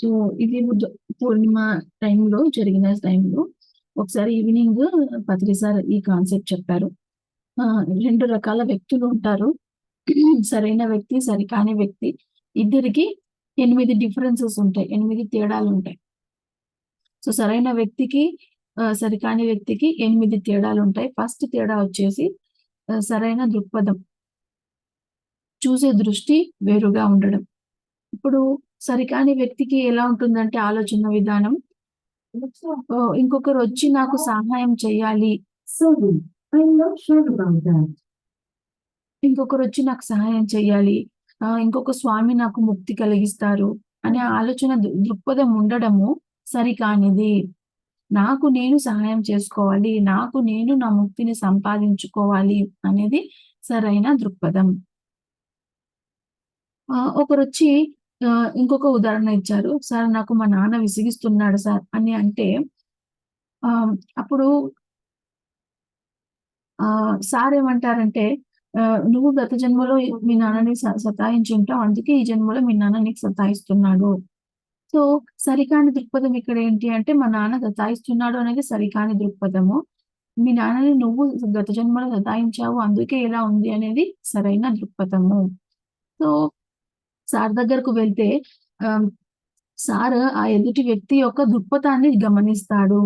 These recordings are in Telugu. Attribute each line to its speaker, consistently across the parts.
Speaker 1: సో ఇది బుద్ధ పూర్ణిమ టైంలో జరిగిన టైంలో ఒకసారి ఈవినింగ్ పత్రి సార్ ఈ కాన్సెప్ట్ చెప్పారు. రెండు రకాల వ్యక్తులు ఉంటారు. సరైన వ్యక్తి సరికాని వ్యక్తి. ఇద్దరికి ఎనిమిది డిఫరెన్సెస్ ఉంటాయి ఎనిమిది తేడాలు ఉంటాయి. సో సరైన వ్యక్తికి సరికాని వ్యక్తికి ఎనిమిది తేడాలు ఉంటాయి. ఫస్ట్ తేడా వచ్చేసి సరైన దృక్పథం. చూసే దృష్టి వేరుగా ఉండడం. ఇప్పుడు సరికాని వ్యక్తికి ఎలా ఉంటుందంటే ఆలోచన విధానం. ఇంకొకరు వచ్చి నాకు సహాయం చేయాలి. ఇంకొకరు వచ్చి నాకు సహాయం చేయాలి. ఇంకొక స్వామి నాకు ముక్తి కలిగిస్తారు అనే ఆలోచన దృక్పథం ఉండడము సరికానిది. నాకు నేను సహాయం చేసుకోవాలి. నాకు నేను నా ముక్తిని సంపాదించుకోవాలి అనేది సరైన దృక్పథం. ఒకరు వచ్చి ఇంకొక ఉదాహరణ ఇచ్చారు. సార్ నాకు మా నాన్న విసిగిస్తున్నాడు సార్ అని అంటే ఆ, అప్పుడు ఆ సార్ ఏమంటారంటే నువ్వు గత జన్మలో మీ నాన్నని సతాయించి ఉంటావు. అందుకే ఈ జన్మలో మీ నాన్న నీకు సతాయిస్తున్నాడు. సో సరికాని దృక్పథం ఇక్కడ ఏంటి అంటే మా నాన్న సతాయిస్తున్నాడు అనేది సరికాని దృక్పథము. మీ నాన్నని నువ్వు గత జన్మలో సతాయించావు. అందుకే ఇలా ఉంది అనేది సరైన దృక్పథము. సో సార్ దగ్గరకు వెళ్తే ఆ, సార్ ఆ ఎదుటి వ్యక్తి యొక్క దృక్పథాన్ని గమనిస్తాడు.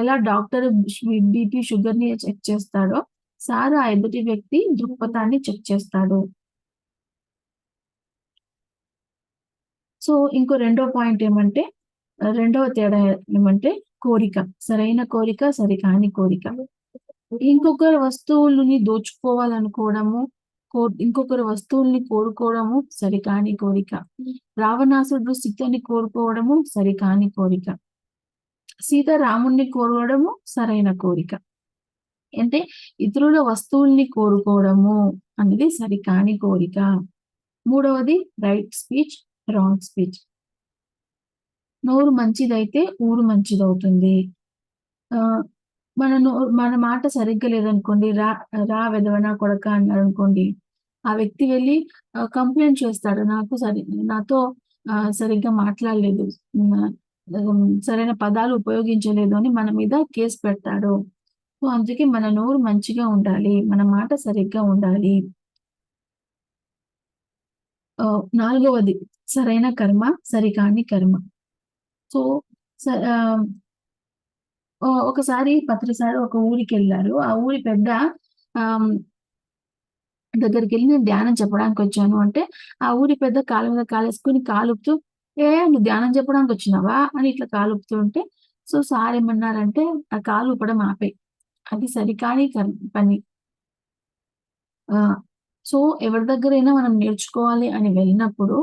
Speaker 1: ఎలా డాక్టర్ బీపీ షుగర్ని చెక్ చేస్తాడో సార్ ఆ ఎదుటి వ్యక్తి దృక్పథాన్ని చెక్ చేస్తాడు. సో ఇంకో రెండో పాయింట్ ఏమంటే రెండవ తేడా ఏమంటే కోరిక. సరైన కోరిక సరికాని కోరిక. ఇంకొక వస్తువులని దోచుకోవాలనుకోవడము కో ఇంకొకరి వస్తువుల్ని కోరుకోవడము సరికాని కోరిక. రావణాసుడు సీతని కోరుకోవడము సరికాని కోరిక. సీత రాముణ్ణి కోరడము సరైన కోరిక. అంటే ఇతరుల వస్తువుల్ని కోరుకోవడము అనేది సరికాని కోరిక. మూడవది రైట్ స్పీచ్ రాంగ్ స్పీచ్ నోరు మంచిదైతే ఊరు మంచిదవుతుంది. మన మన మాట సరిగ్గా లేదనుకోండి రా రా వెదవనా కొడక అన్నాడు అనుకోండి ఆ వ్యక్తి వెళ్ళి కంప్లైంట్ చేస్తాడు. నాకు సరి నాతో సరిగ్గా మాట్లాడలేదు. సరైన పదాలు ఉపయోగించలేదు అని మన మీద కేసు పెడతాడు. సో అందుకే మన నోరు మంచిగా ఉండాలి. మన మాట సరిగ్గా ఉండాలి. నాలుగవది. సరైన కర్మ సరికాని కర్మ. సో ఆ, ఒకసారి పత్రిసారి ఒక ఊరికి వెళ్ళారు ఆ ఊరి పెద్ద దగ్గరికి వెళ్ళి నేను ధ్యానం చెప్పడానికి వచ్చాను అంటే ఆ ఊరి పెద్ద కాలు మీద కాలేసుకుని కాలుపుతూ ఏ నువ్వు ధ్యానం చెప్పడానికి వచ్చినావా అని ఇట్లా కాలుపుతూ ఉంటే సో సార్ ఏమన్నారంటే ఆ కాలు ఊపడం ఆపే. అది సరికాని పని. ఆ సో ఎవరి దగ్గరైనా మనం నేర్చుకోవాలి అని వెళ్ళినప్పుడు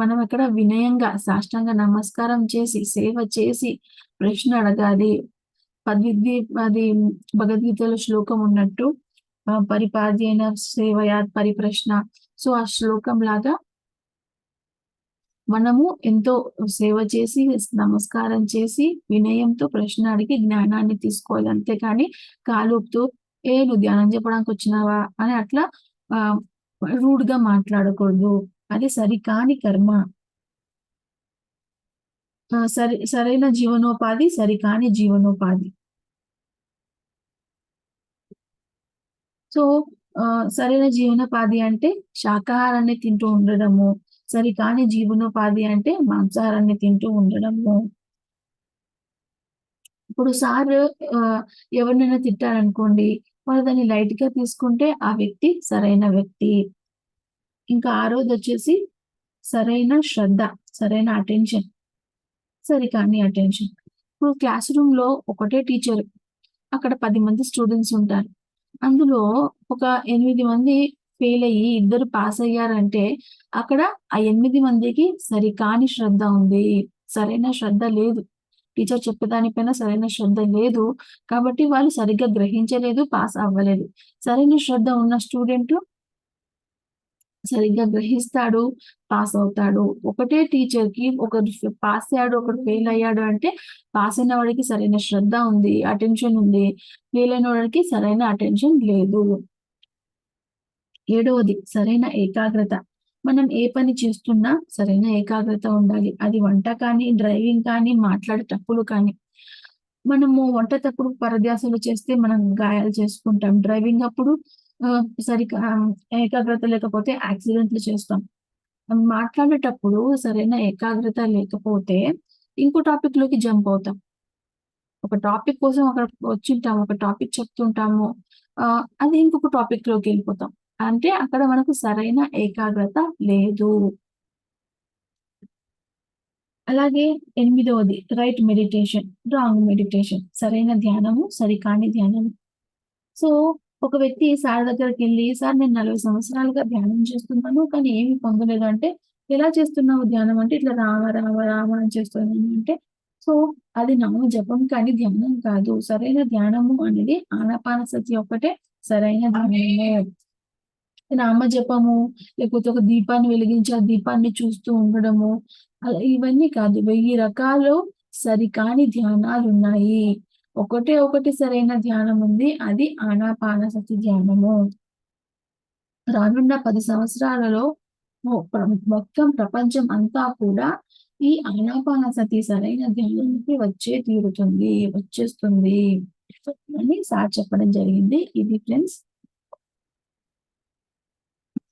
Speaker 1: మనం అక్కడ వినయంగా సాష్టాంగ నమస్కారం చేసి సేవ చేసి ప్రశ్న అడగాలి. పద్విద్య అది భగవద్గీతలో శ్లోకం ఉన్నట్టు పరిపాద్యైన సేవయా పరిప్రశ్న. సో ఆ శ్లోకం లాగా మనము ఎంతో సేవ చేసి నమస్కారం చేసి వినయంతో ప్రశ్న అడిగి జ్ఞానాన్ని తీసుకోవాలి. అంతేకాని కాలుపుతూ ఏ నువ్వు ధ్యానం చెప్పడానికి వచ్చినావా అని అట్లా రూడ్గా మాట్లాడకూడదు. అది సరికాని కర్మ. సరి సరైన జీవనోపాధి సరికాని జీవనోపాధి. సో సరైన జీవనోపాధి అంటే శాకాహారాన్ని తింటూ ఉండడము సరికాని జీవనోపాధి అంటే మాంసాహారాన్ని తింటూ ఉండడము. ఇప్పుడు సార్ ఎవరినైనా తిట్టారనుకోండి వాళ్ళు దాన్ని లైట్గా తీసుకుంటే ఆ వ్యక్తి సరైన వ్యక్తి. ఇంకా ఆరోది వచ్చేసి సరైన శ్రద్ధ సరైన అటెన్షన్ సరికాని అటెన్షన్ ఇప్పుడు క్లాస్ రూమ్లో ఒకటే టీచర్ అక్కడ పది మంది స్టూడెంట్స్ ఉంటారు. అందులో ఒక ఎనిమిది మంది ఫెయిల్ అయ్యి ఇద్దరు పాస్ అయ్యారంటే అక్కడ ఆ ఎనిమిది మందికి సరికాని శ్రద్ధ ఉంది. సరైన శ్రద్ధ లేదు. టీచర్ చెప్పేదానిపైన సరైన శ్రద్ధ లేదు. కాబట్టి వాళ్ళు సరిగ్గా గ్రహించలేదు పాస్ అవ్వలేదు. సరైన శ్రద్ధ ఉన్న స్టూడెంట్ సరిగ్గా గ్రహిస్తాడు పాస్ అవుతాడు. ఒకటే టీచర్కి ఒకరు పాస్ అయ్యాడు ఒకడు ఫెయిల్ అయ్యాడు అంటే పాస్ అయిన వాడికి సరైన శ్రద్ధ ఉంది అటెన్షన్ ఉంది. ఫెయిల్ అయిన వాడికి సరైన అటెన్షన్ లేదు. ఏడవది సరైన ఏకాగ్రత. మనం ఏ పని చేస్తున్నా సరైన ఏకాగ్రత ఉండాలి. అది వంట కానీ డ్రైవింగ్ కానీ మాట్లాడేటప్పుడు కానీ. మనము వంట తప్పుడు పరధ్యాసలు చేస్తే మనం గాయాలు చేసుకుంటాం. డ్రైవింగ్ అప్పుడు ఆ, సరిగా ఏకాగ్రత లేకపోతే యాక్సిడెంట్లు చేస్తాం. మాట్లాడేటప్పుడు సరైన ఏకాగ్రత లేకపోతే ఇంకో టాపిక్లోకి జంప్ అవుతాం. ఒక టాపిక్ కోసం అక్కడ వచ్చింటాం ఒక టాపిక్ చెప్తుంటాము. అది ఇంకొక టాపిక్లోకి వెళ్ళిపోతాం. అంటే అక్కడ మనకు సరైన ఏకాగ్రత లేదు. అలాగే ఎనిమిదవది రైట్ మెడిటేషన్ రాంగ్ మెడిటేషన్ సరైన ధ్యానము సరికాని ధ్యానము. సో ఒక వ్యక్తి సార్ దగ్గరికి వెళ్ళి సార్ నేను నలభై సంవత్సరాలుగా ధ్యానం చేస్తున్నాను కానీ ఏమి పొందలేదు. అంటే ఎలా చేస్తున్నావు ధ్యానం? అంటే ఇట్లా రామ రామ రామ అని చేస్తున్నాను అంటే సో అది నామ జపం కానీ ధ్యానం కాదు. సరైన ధ్యానము అనేది ఆనాపాన సతి ఒక్కటే సరైన ధ్యానము. నామ జపము లేకపోతే ఒక దీపాన్ని వెలిగించి ఆ దీపాన్ని చూస్తూ ఉండడము అలా ఇవన్నీ కాదు. వెయ్యి రకాలు సరికాని ధ్యానాలు ఉన్నాయి ఒకటే ఒకటి సరైన ధ్యానం ఉంది. అది ఆనాపాన సతి ధ్యానము. రానున్న పది సంవత్సరాలలో మొత్తం ప్రపంచం అంతా కూడా ఈ ఆనాపాన సతి సరైన ధ్యానానికి వచ్చే తీరుతుంది వచ్చేస్తుంది అని సార్ చెప్పడం జరిగింది. ఇది ఫ్రెండ్స్